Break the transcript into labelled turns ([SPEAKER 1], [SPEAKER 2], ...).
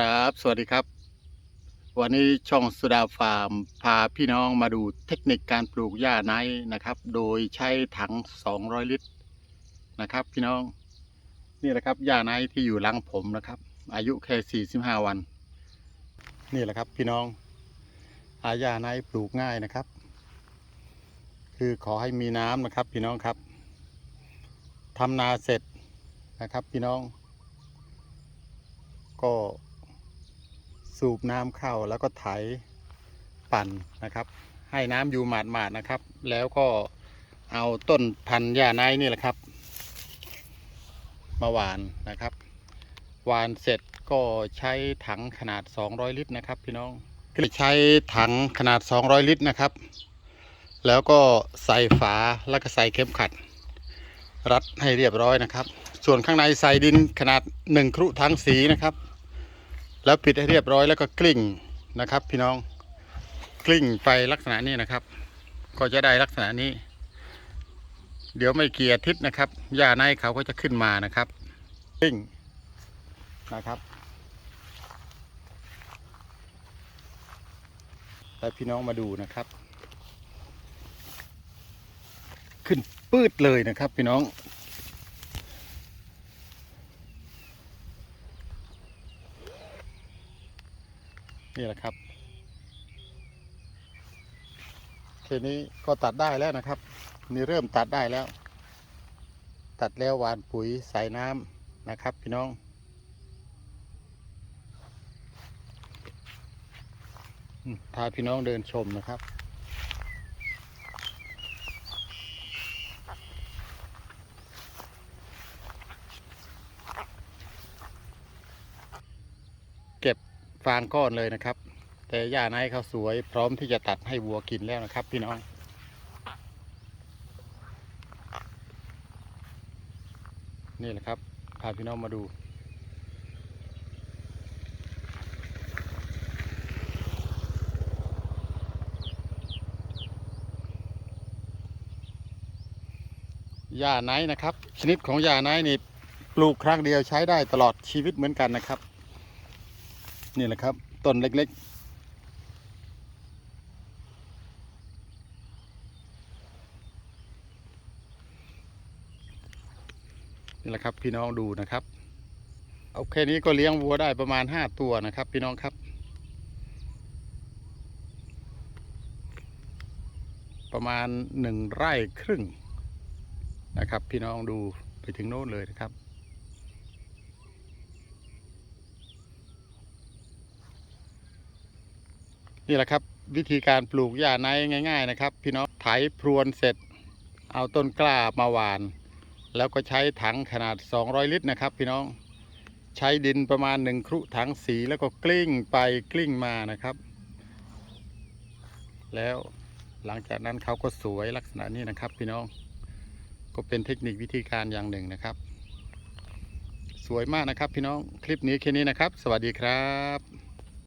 [SPEAKER 1] ครับ สวัสดีครับ วันนี้ช่องสุดาฟาร์มพาพี่น้องมาดูเทคนิคการปลูกหญ้าไนท์นะครับ โดยใช้ถัง 200 ลิตรนะครับ พี่น้องนี่แหละครับหญ้าไนท์ที่อยู่หลังผมนะครับ อายุแค่45 วัน นี่แหละครับพี่น้องอาหญ้าไนท์ปลูกง่ายนะครับ คือขอให้มีน้ำนะครับ พี่น้องครับทำนาเสร็จนะครับ พี่น้องก็ สูบน้ำเข้าแล้วก็ไถปั่นนะครับ ให้น้ำอยู่หมาดๆนะครับ แล้วก็เอาต้นพันธุ์หญ้าไนนี่แหละครับ มาหวานนะครับหวานเสร็จก็ใช้ถังขนาด 200 ลิตรนะครับ พี่น้องก็ใช้ถังขนาด 200 ลิตรนะครับ แล้วก็ใส่ฝาแล้วก็ใส่เข็มขัด รัดให้เรียบร้อยนะครับ ส่วนข้างในใส่ดินขนาด 1 ครุถังสีนะครับ แล้วปิดให้เรียบร้อยแล้วก็กลิ้งนะครับ พี่น้องกลิ้งไปลักษณะนี้นะครับ ก็จะได้ลักษณะนี้ เดี๋ยวไม่เกียร์ทิศนะครับหญ้าในเขาก็จะขึ้นมานะครับกลิ้งนะครับแล้วพี่น้องมาดูนะครับ ขึ้นปื้ดเลยนะครับ พี่น้อง นี่แหละครับเคนี้ก็ตัดได้แล้วนะครับ นี่เริ่มตัดได้แล้ว ตัดแล้วหวานปุ๋ยใส่น้ำนะครับ พี่น้อง พาพี่น้องเดินชมนะครับ เก็บ ฟางก้อนเลยนะครับ แต่หญ้าไนเขาสวยพร้อมที่จะตัดให้วัวกินแล้วนะครับ พี่น้อง นี่แหละครับพาพี่น้องมาดูหญ้าไนนะครับ ชนิดของหญ้าไนนี่ปลูกครั้งเดียวใช้ได้ตลอดชีวิตเหมือนกันนะครับ นี่แหละครับต้นเล็กๆ นี่แหละครับพี่น้องดูนะครับเอาแค่นี้ก็เลี้ยงวัวได้ประมาณห้าตัวนะครับ พี่น้องครับ ประมาณหนึ่งไร่ครึ่งนะครับ พี่น้องดูไปถึงโน้นเลยนะครับ นี่แหละครับ วิธีการปลูกหญ้าไนง่าย ๆ นะครับ พี่น้องไถพรวนเสร็จ เอาต้นกล้ามาหว่าน แล้วก็ใช้ถังขนาด 200 ลิตรนะครับ พี่น้องใช้ดินประมาณหนึ่งครุถังสีแล้วก็กลิ้งไปกลิ้งมานะครับ แล้วหลังจากนั้นเขาก็สวยลักษณะนี้นะครับ พี่น้องก็เป็นเทคนิควิธีการอย่างหนึ่งนะครับ สวยมากนะครับ พี่น้องคลิปนี้แค่นี้นะครับ สวัสดีครับ